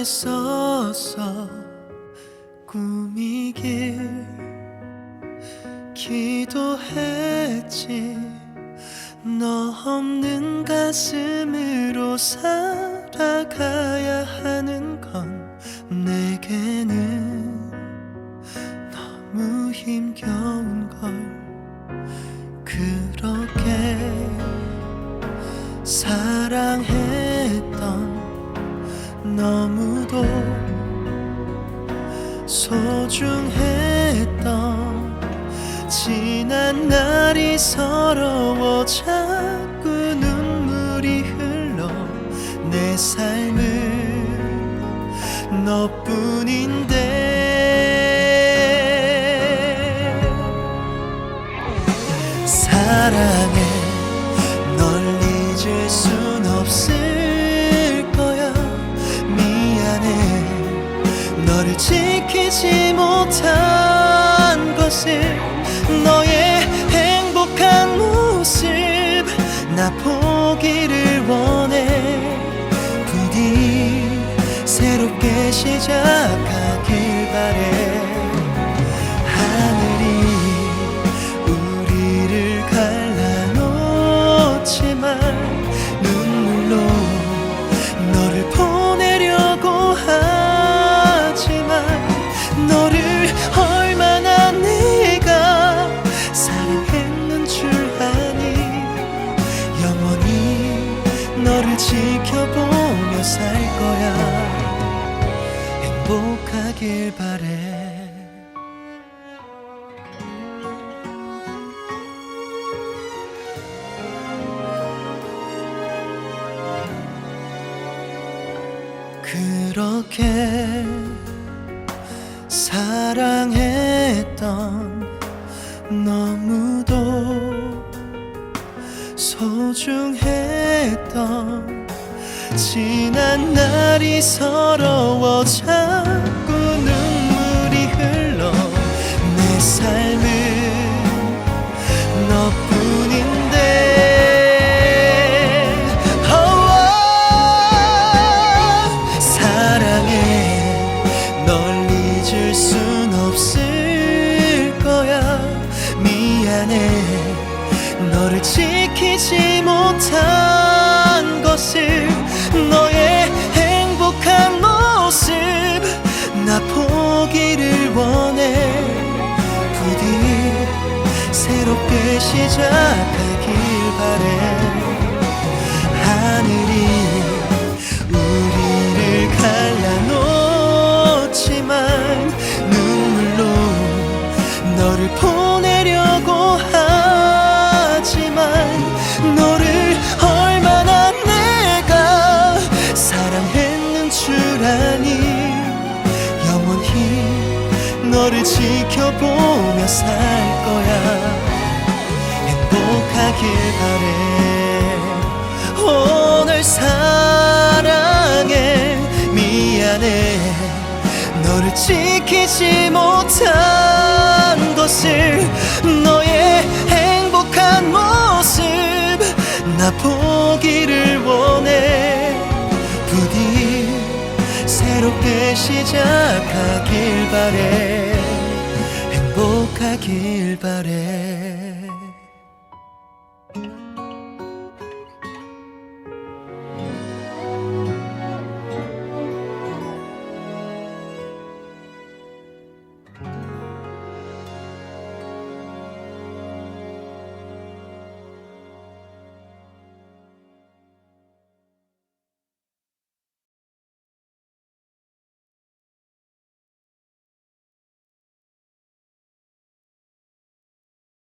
애썼어 꿈이길 기도했지. 너 없는 가슴으로 살아가야 하는 건 내게는 너무 힘겨운 걸. 그렇게 사랑했던 너무도 소중했던 지난 날이 서러워 자꾸 눈물이 흘러 내 삶은 너뿐인데. 사랑해 너를 지키지 못한 것을 너의 행복한 모습 나 보기를 원해. 부디 새롭게 시작 행복하길 바래. 그렇게 사랑했던 너무도 소중했던 지난 날이 서러워 자 너를 지키지 못한 것을 너의 행복한 모습 나 보기를 원해. 부디 새롭게 시작하길 바래 너를 지켜보며 살 거야. 행복하길 바래. 오늘 사랑해. 미안해. 너를 지키지 못한 것을. 너의 행복한 모습. 나 보기를 원해. 부디 새롭게 시작하길 바래 하길 바래